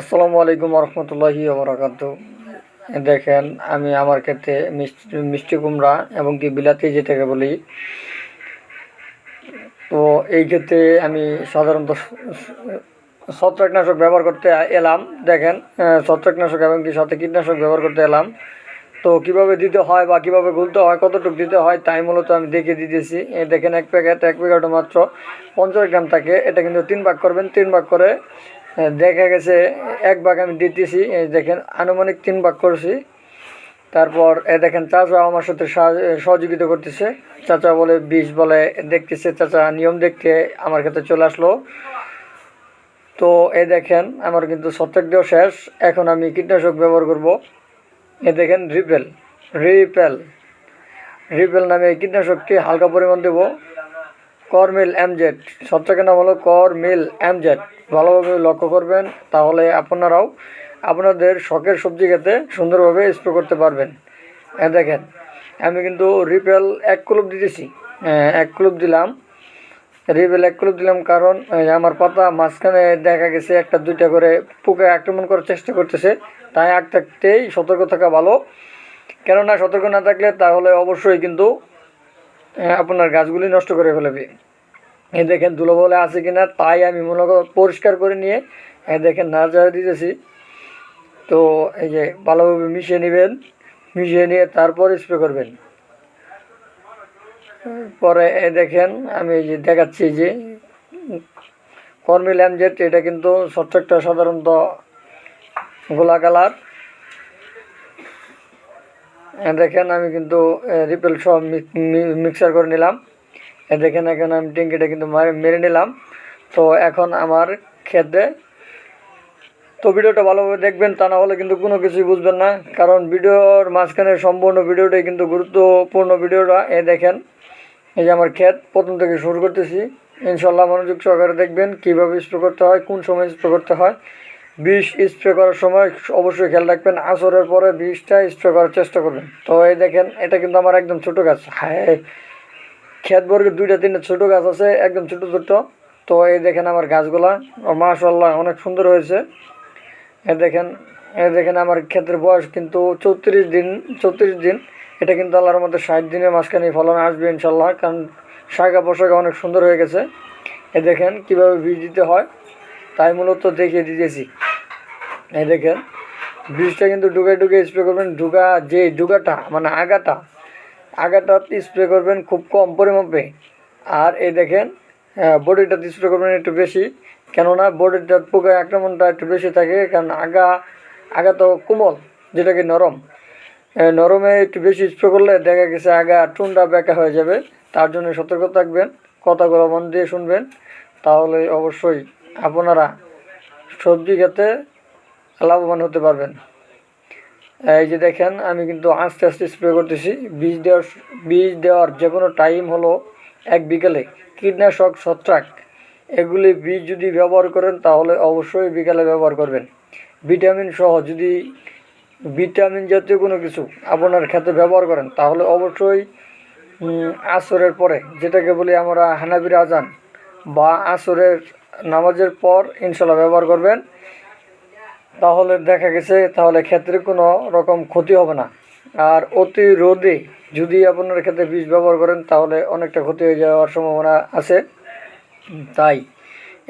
আসসালামু আলাইকুম রহমতুল্লাহি ওবরাকাত দেখেন, আমি আমার ক্ষেত্রে মিষ্টি মিষ্টি কুমড়া এবং কি বিলাতি যেটাকে বলি, তো এই ক্ষেত্রে আমি সাধারণত ছত্রাকনাশক ব্যবহার করতে এলাম। দেখেন ছত্রাকনাশক এবং কি সাথে কীটনাশক ব্যবহার করতে এলাম। তো কীভাবে দিতে হয় বা কীভাবে গুলতে হয়, কতটুকু দিতে হয়, তাই মূলত আমি দেখে দিতেছি। দেখেন, এক প্যাকেট, এক প্যাকেটও মাত্র পঞ্চাশ গ্রাম থাকে। এটা কিন্তু তিন ভাগ করবেন, তিন ভাগ করে দেখা গেছে, এক ভাগ আমি দিতেছি দেখেন, আনুমানিক তিন ভাগ করছি। তারপর, এ দেখেন, চাচা আমার সাথে সহযোগিতা করতেছে। চাচা বলে, বিষ বলে, দেখতেছে, চাচা নিয়ম দেখতে আমার ক্ষেত্রে চলে আসলো। তো, এ দেখেন, আমার কিন্তু ছত্রাক দেওয়া শেষ, এখন আমি কীটনাশক ব্যবহার করব। এ দেখেন, রিপেল রিপেল রিপেল নামে কীটনাশকটি হালকা পরিমাণ দেব। করমিল এমজেড। ছত্রাকের নাম হলো করমিল এমজেড। ভালোভাবে লক্ষ্য করবেন, তাহলে আপনারাও আপনাদের শখের সবজি খেতে সুন্দরভাবে স্প্রে করতে পারবেন। হ্যাঁ দেখেন, আমি কিন্তু রিপেল এক কুলুপ দিতেছি। এক কুলুপ দিলাম। রিপেল এক কুলুপ দিলাম কারণ আমার পাতা মাঝখানে দেখা গেছে একটা দুইটা করে পোকা আক্রমণ করার চেষ্টা করতেছে। তাই আগ থাকতেই সতর্ক থাকা ভালো। কেননা সতর্ক না থাকলে তাহলে অবশ্যই কিন্তু আপনার গাছগুলি নষ্ট করে ফেলবে। দেখেন ধুলোবলে আছে কিনা, তাই আমি মনে করো পরিষ্কার করে নিয়ে এই দেখেন নার্সারি দিতেছি। তো এই যে ভালোভাবে মিশিয়ে নেবেন, মিশিয়ে নিয়ে তারপর স্প্রে করবেন। পরে এই দেখেন আমি এই যে দেখাচ্ছি যে, কর্মিল অ্যামজেট এটা কিন্তু ছত্রাকটা সাধারণত গোলা কালার এ দেখেন আমি কিন্তু রিপেল সব মিক্সার করে নিলাম। দেখেন এখন আমি টিঙ্কিটা কিন্তু মেরে নিলাম। তো এখন আমার খেতে, তো ভিডিওটা ভালোভাবে দেখবেন, তা না হলে কিন্তু কোনো কিছুই বুঝবেন না। কারণ ভিডিওর মাঝখানে সম্পূর্ণ ভিডিওটাই কিন্তু গুরুত্বপূর্ণ ভিডিওটা। এ দেখেন, এই যে আমার ক্ষেত, প্রথম থেকে শুরু করতেছি। ইনশাল্লাহ মনোযোগ সহকারে দেখবেন, কীভাবে স্প্রে করতে হয়, কোন সময় স্প্রে করতে হয়। বিষ স্প্রে করার সময় অবশ্যই খেয়াল রাখবেন। আসরের পরে বিষটা স্প্রে করার চেষ্টা করবেন। তো এই দেখেন, এটা কিন্তু আমার একদম ছোটো গাছ। হ্যাঁ বর্গের দুইটা তিনটা ছোটো গাছ আছে, একদম ছোটো ছোটো। তো এই দেখেন আমার গাছগুলা। মাশাল্লাহ অনেক সুন্দর হয়েছে। এ দেখেন এ দেখেন আমার ক্ষেতের বয়স কিন্তু চৌত্রিশ দিন চৌত্রিশ দিন। এটা কিন্তু আল্লাহর মধ্যে ষাট দিনের মাঝখানে ফলন আসবে ইনশাল্লাহ কারণ শাখা পোশাকা অনেক সুন্দর হয়ে গেছে। এ দেখেন কীভাবে বীজ দিতে হয়, তাই মূলত দেখিয়ে দিতেছি। এই দেখেন বীজটা কিন্তু ডুগে ডুগে স্প্রে করবেন ডুগা যে ডুগাটা মানে আগাটা আগাটা স্প্রে করবেন খুব কম পরিমাপে। আর এই দেখেন বডিটা স্প্রে করবেন একটু বেশি, কেননা বডিটার পোকায় আক্রমণটা একটু বেশি থাকে, কারণ আগা আগা তো কোমল, যেটাকে নরম। নরমে একটু বেশি স্প্রে করলে দেখা গেছে আগা টুনটা বেঁকা হয়ে যাবে, তার জন্য সতর্ক থাকবেন কথাগুলো মন দিয়ে শুনবেন। তাহলে অবশ্যই আপনারা সবজি খেতে লাভবান হতে পারবেন। এই যে দেখেন, আমি কিন্তু আস্তে আস্তে স্প্রে করতেছি। বীজ দেওয়ার বীজ দেওয়ার যে কোনো টাইম হলো এক বিকেলে। কীটনাশক, ছত্রাক, এগুলি বীজ যদি ব্যবহার করেন, তাহলে অবশ্যই বিকালে ব্যবহার করবেন। ভিটামিন সহ যদি ভিটামিন জাতীয় কোনো কিছু আপনার খেতে ব্যবহার করেন, তাহলে অবশ্যই আসরের পরে, যেটাকে বলি আমরা হানাবির আজান, বা আসরের নামাজের পর ইনশাল্লাহ ব্যবহার করবেন। তাহলে দেখা গেছে, তাহলে ক্ষেত্রে কোনো রকম ক্ষতি হবে না। আর অতি রোদে যদি আপনার ক্ষেত্রে বীজ ব্যবহার করেন, তাহলে অনেকটা ক্ষতি হয়ে যাওয়ার সম্ভাবনা আছে। তাই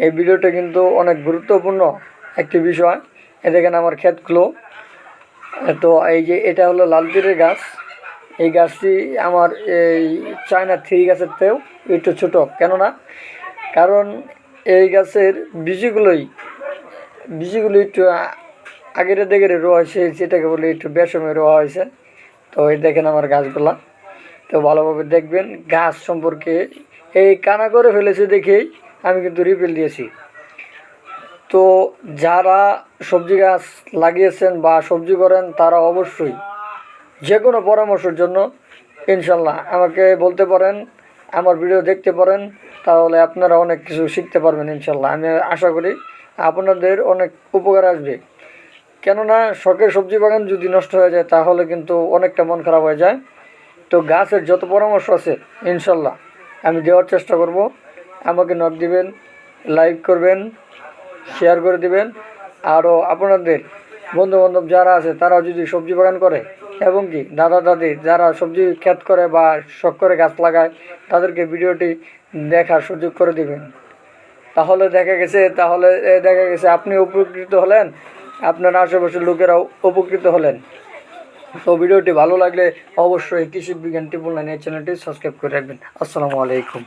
এই ভিডিওটা কিন্তু অনেক গুরুত্বপূর্ণ একটি বিষয়। এ দেখেন আমার ক্ষেতগুলো তো এই যে এটা হলো লাল গাছ। এই গাছটি আমার এই চায়না থ্রি গাছের থেকেও একটু ছোটো। কেননা? কারণ এই গাছের বীজগুলোই বীজগুলো একটু আগের দিকে রোয়া হয়েছে যেটাকে বলে একটু বেসময় রোয়া হয়েছে। তো এই দেখেন আমার গাছগুলা। তো ভালোভাবে দেখবেন, গাছ সম্পর্কে এই কানা করে ফেলেছে দেখেই আমি কিন্তু রিপেল দিয়েছি। তো যারা সবজি গাছ লাগিয়েছেন বা সবজি করেন, তারা অবশ্যই যে কোনো পরামর্শের জন্য ইনশাল্লাহ আমাকে বলতে পারেন, আমার ভিডিও দেখতে পারেন, তাহলে আপনারা অনেক কিছু শিখতে পারবেন ইনশাল্লাহ আমি আশা করি আপনাদের অনেক উপকার আসবে। কেননা শখের সবজি বাগান যদি নষ্ট হয়ে যায়, তাহলে কিন্তু অনেকটা মন খারাপ হয়ে যায়। তো গাছের যত পরামর্শ আছে, ইনশাল্লাহ আমি দেওয়ার চেষ্টা করব। আমাকে নক দিবেন লাইক করবেন শেয়ার করে দিবেন। আরও আপনাদের বন্ধু বান্ধব যারা আছে, তারাও যদি সবজি বাগান করে, এবং কি দাদা, দাদি যারা সবজি ক্ষেত করে বা শখ করে গাছ লাগায়, তাদেরকে ভিডিওটি দেখার সুযোগ করে দিবেন। তাহলে দেখা গেছে, তাহলে দেখা গেছে আপনি উপকৃত হলেন, আপনার আশেপাশের লোকেরাও উপকৃত হলেন। তো ভিডিওটি ভালো লাগলে অবশ্যই কৃষি বিজ্ঞান টিপুল নাইন এই চ্যানেলটি সাবস্ক্রাইব করে রাখবেন। আসসালামু আলাইকুম।